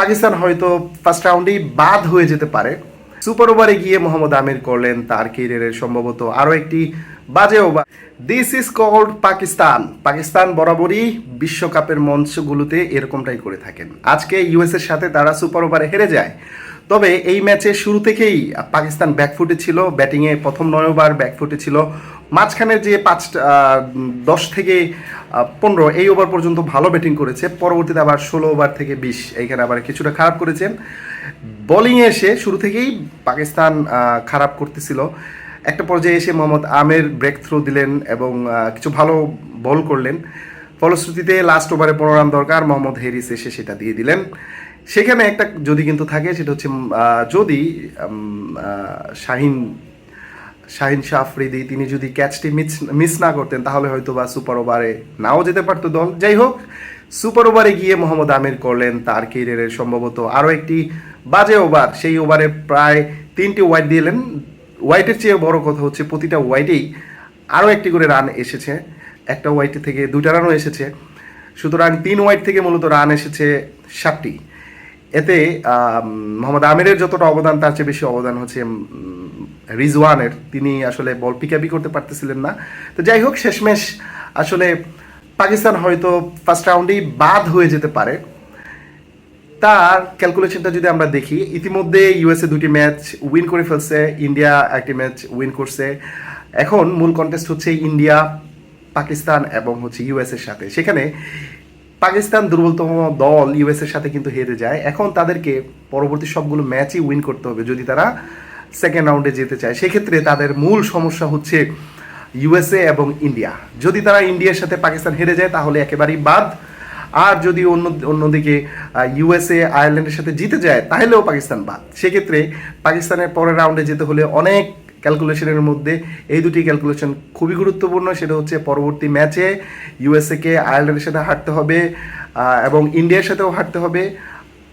পাকিস্তান হয়তো ফার্স্ট রাউন্ডেই বাদ হয়ে যেতে পারে। সুপার ওভারে গিয়ে মোহাম্মদ আমির করলেন তার কেরিয়ারের সম্ভবত আরও একটি বাজে over this is called Pakistan. Pakistan বরাবরই বিশ্বকাপের মঞ্চগুলোতে এরকমটাই করে থাকেন। আজকে ইউএস এর সাথে তারা সুপার ওভারে হেরে যায়। তবে এই ম্যাচে শুরু থেকেই পাকিস্তান ব্যাকফুটে ছিল। ব্যাটিংয়ে প্রথম নয় ওভার ব্যাকফুটে ছিল। মাঝখানে যে পাঁচ দশ থেকে পনেরো, এই ওভার পর্যন্ত ভালো ব্যাটিং করেছে। পরবর্তীতে আবার ষোলো ওভার থেকে বিশ, এইখানে আবার কিছুটা খারাপ করেছেন বোলিংয়ে এসে শুরু থেকেই পাকিস্তান খারাপ করতেছিল। একটা পর্যায়ে এসে মোহাম্মদ আমের ব্রেক থ্রু দিলেন এবং কিছু ভালো বল করলেন। ফলশ্রুতিতে লাস্ট ওভারে পনেরো রান দরকার, মোহাম্মদ হেরিস এসে সেটা দিয়ে দিলেন। সেখানে একটা যদি কিন্তু থাকে, সেটা হচ্ছে যদি শাহিন শাহিন শাহ আফ্রিদি, তিনি যদি ক্যাচটি মিস মিস না করতেন, তাহলে হয়তো বা সুপার ওভারে নাও যেতে পারতো দল। যাই হোক সুপার ওভারে গিয়ে মোহাম্মদ আমির করলেন তার কেরিয়ারের সম্ভবত আরও একটি বাজে ওভার সেই ওভারে প্রায় তিনটি ওয়াইড দিলেন। ওয়াইটের চেয়ে বড় কথা হচ্ছে, প্রতিটা ওয়াইডেই আরও একটি করে রান এসেছে। একটা ওয়াইট থেকে দুইটা রানও এসেছে। সুতরাং তিন ওয়াইড থেকে মূলত রান এসেছে সাতটি। এতে মোহাম্মদ আমিরের যতটা অবদান, তার চেয়ে বেশি অবদান হচ্ছে রিজওয়ানের। তিনি আসলে বল পিকাপি করতে পারতেছিলেন না। তো যাই হোক, শেষমেশ আসলে পাকিস্তান হয়তো ফার্স্ট রাউন্ডেই বাদ হয়ে যেতে পারে। তার ক্যালকুলেশনটা যদি আমরা দেখি, ইতিমধ্যে ইউএসএ দুটি ম্যাচ উইন করে ফেলছে ইন্ডিয়া একটি ম্যাচ উইন করছে। এখন মূল কন্টেস্ট হচ্ছে ইন্ডিয়া পাকিস্তান এবং হচ্ছে ইউএস এর সাথে। সেখানে পাকিস্তান দুর্বলতম দল ইউএস এর সাথে কিন্তু হেরে যায়। এখন তাদেরকে পরবর্তী সবগুলো ম্যাচই উইন করতে হবে যদি তারা সেকেন্ড রাউন্ডে যেতে চায়। সেক্ষেত্রে তাদের মূল সমস্যা হচ্ছে ইউএসএ এবং ইন্ডিয়া যদি তারা ইন্ডিয়ার সাথে পাকিস্তান হেরে যায়, তাহলে একেবারেই বাদ। আর যদি অন্য, অন্যদিকে ইউএসএ আয়ারল্যান্ডের সাথে জিতে যায়, তাহলেও পাকিস্তান বাদ। সেক্ষেত্রে পাকিস্তানের পরের রাউন্ডে যেতে হলে অনেক ক্যালকুলেশনের মধ্যে এই দুটি ক্যালকুলেশন খুবই গুরুত্বপূর্ণ। সেটা হচ্ছে পরবর্তী ম্যাচে ইউএসএকে আয়ারল্যান্ডের সাথে হারতে হবে এবং ইন্ডিয়ার সাথেও হারতে হবে,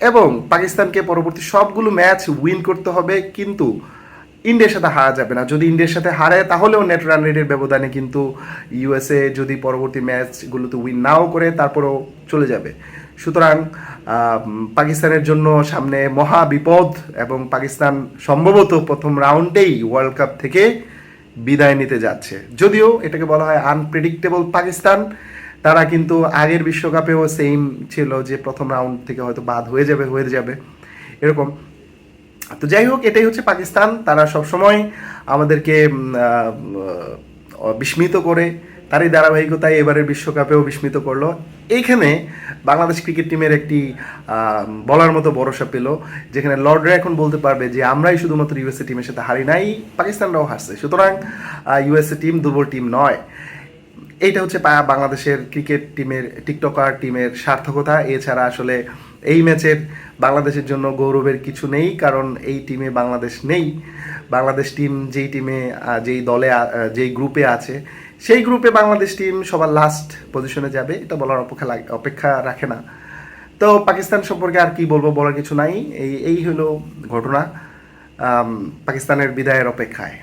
এবং পাকিস্তানকে পরবর্তী সবগুলো ম্যাচ উইন করতে হবে। কিন্তু ইন্ডিয়ার সাথে হারা যাবে না। যদি ইন্ডিয়ার সাথে হারে, তাহলেও নেট রান রেটের ব্যবধানে কিন্তু ইউএসএ যদি পরবর্তী ম্যাচগুলোতে উইন নাও করে, তারপরেও চলে যাবে। সুতরাং পাকিস্তানের জন্য সামনে মহা বিপদ এবং পাকিস্তান সম্ভবত প্রথম রাউন্ডেই ওয়ার্ল্ড কাপ থেকে বিদায় নিতে যাচ্ছে। যদিও এটাকে বলা হয় আনপ্রেডিক্টেবল পাকিস্তান, তারা কিন্তু আগের বিশ্বকাপেও সেম ছিল যে প্রথম রাউন্ড থেকে হয়তো বাদ হয়ে যাবে হয়ে যাবে, এরকম। তো যাই হোক, এটাই হচ্ছে পাকিস্তান। তারা সবসময় আমাদেরকে বিস্মিত করে, তারই ধারাবাহিকতায় এবারের বিশ্বকাপেও বিস্মিত করল। এইখানে বাংলাদেশ ক্রিকেট টিমের একটি বলার মতো ভরসা পেল, যেখানে লর্ডরা এখন বলতে পারবে যে আমরাই শুধুমাত্র ইউএসএ টিমের সাথে হারি নাই, পাকিস্তানরাও হারছে। সুতরাং ইউএসএ টিম দুর্বল টিম নয়। এইটা হচ্ছে বাংলাদেশের ক্রিকেট টিমের টিকটকার টিমের সার্থকতা। এছাড়া আসলে এই ম্যাচের বাংলাদেশের জন্য গৌরবের কিছু নেই, কারণ এই টিমে বাংলাদেশ নেই। বাংলাদেশ টিম যেই টিমে যেই দলে যেই গ্রুপে আছে সেই গ্রুপে বাংলাদেশ টিম সবার লাস্ট পজিশনে যাবে, এটা বলার অপেক্ষা অপেক্ষা রাখে না। তো পাকিস্তান সম্পর্কে আর কি বলব বলার কিছু নাই, এই এই হলো ঘটনা পাকিস্তানের বিদায়ের অপেক্ষায়।